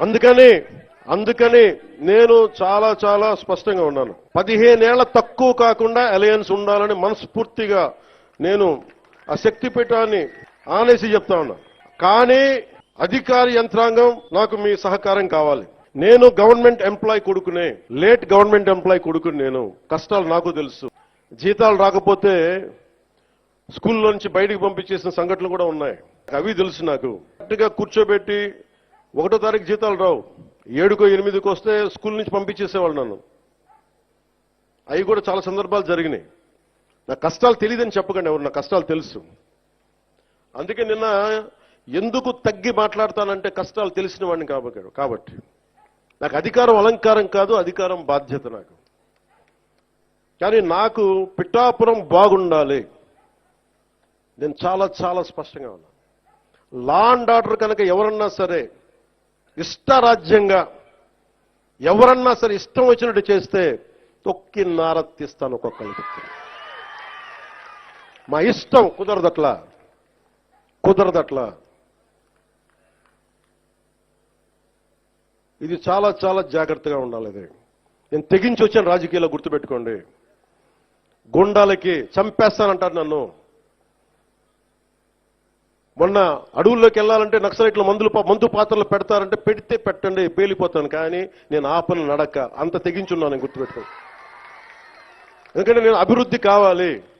అందుకని అందుకని నేను చాలా చాలా స్పష్టంగా ఉన్నాను. పదిహేనేళ్ళ తక్కువ కాకుండా అలయన్స్ ఉండాలని మనస్ఫూర్తిగా నేను ఆ శక్తి పీఠాన్ని ఆనేసి చెప్తా ఉన్నా. కానీ అధికార యంత్రాంగం నాకు మీ సహకారం కావాలి. నేను గవర్నమెంట్ ఎంప్లాయ్ కొడుకునే లేట్ గవర్నమెంట్ ఎంప్లాయ్ కొడుకుని నేను. కష్టాలు నాకు తెలుసు. జీతాలు రాకపోతే స్కూల్లో నుంచి బయటికి పంపించేసిన సంఘటనలు కూడా ఉన్నాయి. అవి తెలుసు నాకు. కరెక్ట్గా కూర్చోబెట్టి ఒకటో తారీఖు జీతాలు రావు. ఏడుకో ఎనిమిదికి వస్తే స్కూల్ నుంచి పంపించేసేవాళ్ళు నన్ను. అవి కూడా చాలా సందర్భాలు జరిగినాయి. నా కష్టాలు తెలియదని చెప్పకండి ఎవరు నా కష్టాలు తెలుసు. అందుకే నిన్న ఎందుకు తగ్గి మాట్లాడతానంటే కష్టాలు తెలిసిన వాడిని కాబట్టి కాబట్టి. నాకు అధికారం అలంకారం కాదు అధికారం బాధ్యత నాకు. కానీ నాకు పిఠాపురం బాగుండాలి. నేను చాలా చాలా స్పష్టంగా ఉన్నా. లా అండ్ ఆర్డర్ కనుక ఎవరన్నా సరే ఇష్టరాజ్యంగా ఎవరన్నా సరే ఇష్టం వచ్చినట్టు చేస్తే తొక్కి నారత్తిస్తాను ఒక్కొక్కరికి మా ఇష్టం కుదరదట్లా? కుదరదట్లా? ఇది చాలా చాలా జాగ్రత్తగా ఉండాలి ఇది నేను తెగించి వచ్చాను రాజకీయాల్లో గుర్తుపెట్టుకోండి. గుండాలకి చంపేస్తానంటారు నన్ను. మొన్న అడవుల్లోకి వెళ్ళాలంటే నక్సలైట్లు మందులు మందు పాత్రలు పెడతారంటే పెడితే పెట్టండి పేలిపోతాను. కానీ నేను ఆపను నడక అంత తెగించున్నాను గుర్తుపెట్టుకో. ఎందుకంటే నేను అభివృద్ధి కావాలి.